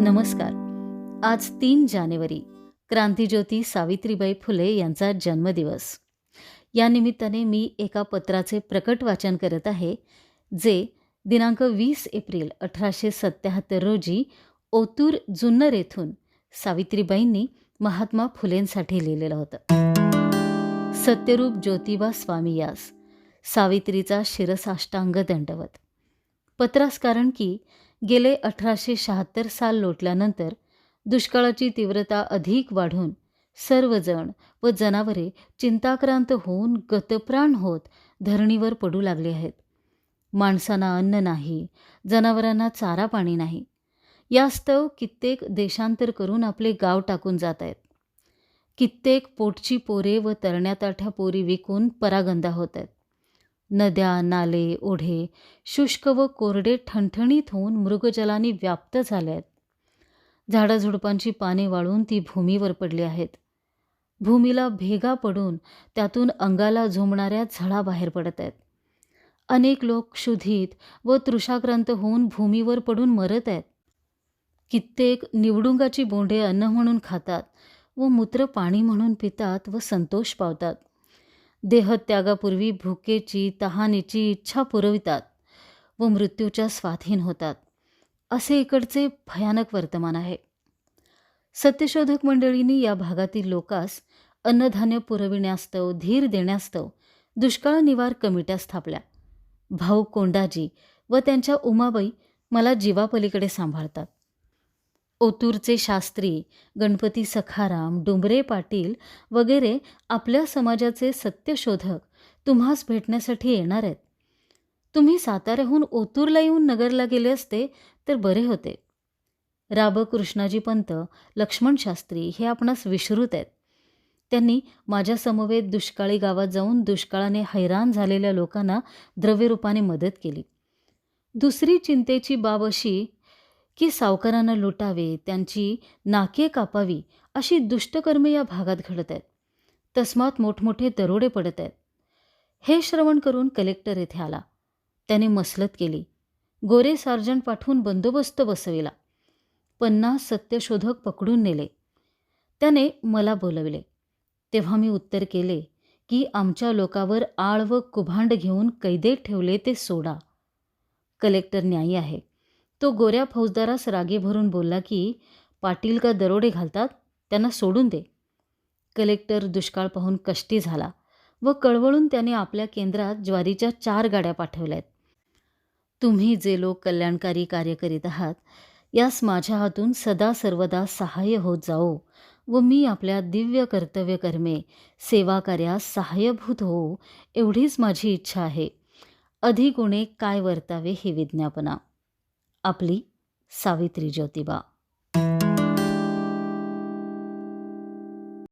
नमस्कार. आज तीन जानेवारी क्रांतीज्योती सावित्रीबाई फुले यांचा जन्मदिवस. या निमित्ताने मी एका पत्राचे प्रकट वाचन करत आहे जे दिनांक वीस एप्रिल अठराशे सत्याहत्तर रोजी ओतूर जुन्नर येथून सावित्रीबाईंनी महात्मा फुलेंसाठी लिहिलेलं होतं. सत्यरूप ज्योतिबा स्वामी यास सावित्रीचा शिरसाष्टांग दंडवत. पत्रास कारण की गेले अठराशे शहात्तर साल लोटल्यानंतर दुष्काळाची तीव्रता अधिक वाढून सर्वजण व जनावरे चिंताक्रांत होऊन गतप्राण होत धरणीवर पडू लागले आहेत. माणसांना अन्न नाही जनावरांना चारा पाणी नाही. यास्तव कित्येक देशांतर करून आपले गाव टाकून जात आहेत. कित्येक पोटची पोरे व तरण्याताठ्या पोरी विकून परागंदा होत आहेत. नद्या नाले ओढे शुष्क व कोरडे ठणठणीत होऊन मृगजलाने व्याप्त झाले आहेत झाडाझुडपांची पाने वाळून ती भूमीवर पडली आहेत. भूमीला भेगा पडून त्यातून अंगाला झोंबणाऱ्या झळा बाहेर पडत आहेत. अनेक लोक क्षुधित व तृषाक्रांत होऊन भूमीवर पडून मरत आहेत. कित्येक निवडुंगाची बोंडे अन्न म्हणून खातात व मूत्र पाणी म्हणून पितात व संतोष पावतात. देहत्यागापूर्वी भुकेची तहानेची इच्छा पुरवितात व मृत्यूच्या स्वाधीन होतात. असे इकडचे भयानक वर्तमान आहे. सत्यशोधक मंडळींनी या भागातील लोकास अन्नधान्य पुरविण्यास्तव धीर देण्यास्तव दुष्काळ निवार कमिट्या स्थापल्या. भाऊ कोंडाजी व त्यांच्या उमाबाई मला जीवापलीकडे सांभाळतात. ओतूरचे शास्त्री गणपती सखाराम डुंबरे पाटील वगैरे आपल्या समाजाचे सत्यशोधक तुम्हास भेटण्यासाठी येणार आहेत. तुम्ही साताऱ्याहून ओतूरला येऊन नगरला गेले असते तर बरे होते. राब कृष्णाजी पंत लक्ष्मण शास्त्री हे आपणास विश्रुत आहेत. त्यांनी माझ्यासमवेत दुष्काळी गावात जाऊन दुष्काळाने हैराण झालेल्या लोकांना द्रव्यरूपाने मदत केली. दुसरी चिंतेची बाब अशी की सावकारांना लुटावे त्यांची नाके कापावी अशी दुष्टकर्मे या भागात घडत आहेत. तस्मात मोठमोठे दरोडे पडत आहेत. हे श्रवण करून कलेक्टर येथे आला. त्याने मसलत केली. गोरे सार्जंट पाठवून बंदोबस्त बसविला. पन्नास सत्यशोधक पकडून नेले. त्याने मला बोलविले. तेव्हा मी उत्तर केले की आमच्या लोकावर आळ व कुभांड घेऊन कैदेत ठेवले ते सोडा. कलेक्टर न्यायी आहे. तो गोऱ्या फौजदारास रागे भरून बोलला की पाटील का दरोडे घालतात? त्यांना सोडून दे. कलेक्टर दुष्काळ पाहून कष्टी झाला व कळवळून त्याने आपल्या केंद्रात ज्वारीच्या चार गाड्या पाठवल्यात. तुम्ही जे लोक कल्याणकारी कार्य करीत आहात यास माझ्या हातून सदा सर्वदा सहाय्य होत जाओ व मी आपल्या दिव्य कर्तव्य कर्मे सेवा कार्यास सहाय्यभूत होऊ एवढीच माझी इच्छा आहे. अधिक उणे काय वर्तावे हे विज्ञापना. आपली सावित्री ज्योतिबा.